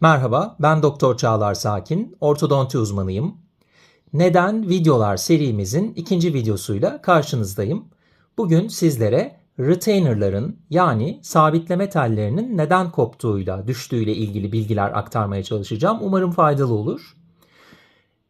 Merhaba, ben Doktor Çağlar Sakin, ortodonti uzmanıyım. Neden videolar serimizin ikinci videosuyla karşınızdayım. Bugün sizlere retainerların yani sabitleme tellerinin neden koptuğuyla, düştüğüyle ilgili bilgiler aktarmaya çalışacağım. Umarım faydalı olur.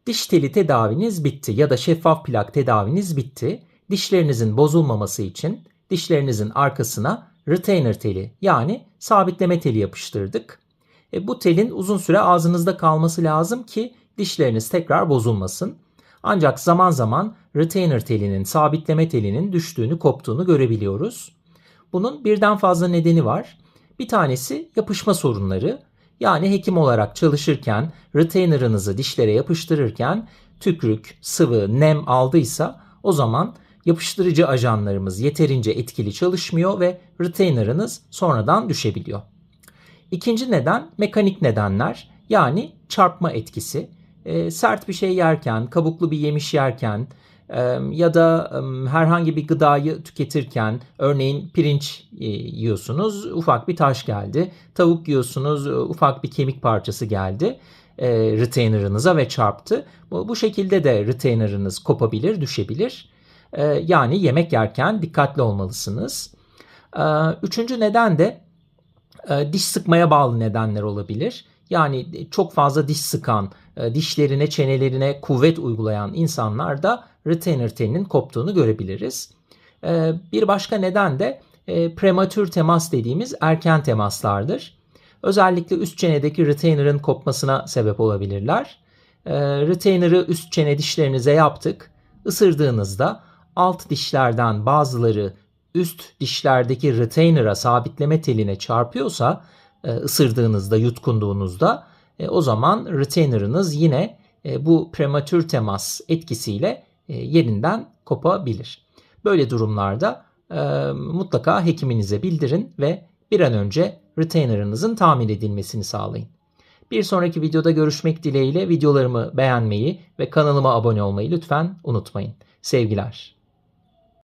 Diş teli tedaviniz bitti ya da şeffaf plak tedaviniz bitti. Dişlerinizin bozulmaması için dişlerinizin arkasına retainer teli yani sabitleme teli yapıştırdık. E, bu telin uzun süre ağzınızda kalması lazım ki dişleriniz tekrar bozulmasın. Ancak zaman zaman retainer telinin, sabitleme telinin düştüğünü, koptuğunu görebiliyoruz. Bunun birden fazla nedeni var. Bir tanesi yapışma sorunları. Yani hekim olarak çalışırken retainer'ınızı dişlere yapıştırırken tükrük, sıvı, nem aldıysa o zaman yapıştırıcı ajanlarımız yeterince etkili çalışmıyor ve retainer'ınız sonradan düşebiliyor. İkinci neden mekanik nedenler yani çarpma etkisi. E, sert bir şey yerken, kabuklu bir yemiş yerken e, ya da e, herhangi bir gıdayı tüketirken örneğin pirinç e, yiyorsunuz ufak bir taş geldi. Tavuk yiyorsunuz ufak bir kemik parçası geldi e, retainer'ınıza ve çarptı. Bu, bu şekilde de retainer'ınız kopabilir, düşebilir. E, yani yemek yerken dikkatli olmalısınız. E, üçüncü neden de e, diş sıkmaya bağlı nedenler olabilir. Yani çok fazla diş sıkan, e, dişlerine, çenelerine kuvvet uygulayan insanlarda retainer telinin koptuğunu görebiliriz. E, bir başka neden de prematür temas dediğimiz erken temaslardır. Özellikle üst çenedeki retainer'ın kopmasına sebep olabilirler. Retainer'ı üst çene dişlerinize yaptık. Isırdığınızda alt dişlerden bazıları üst dişlerdeki retainer'a sabitleme teline çarpıyorsa e, ısırdığınızda, yutkunduğunuzda e, o zaman retainer'ınız yine e, bu prematür temas etkisiyle yerinden kopabilir. Böyle durumlarda mutlaka hekiminize bildirin ve bir an önce retainer'ınızın tamir edilmesini sağlayın. Bir sonraki videoda görüşmek dileğiyle videolarımı beğenmeyi ve kanalıma abone olmayı lütfen unutmayın. Sevgiler.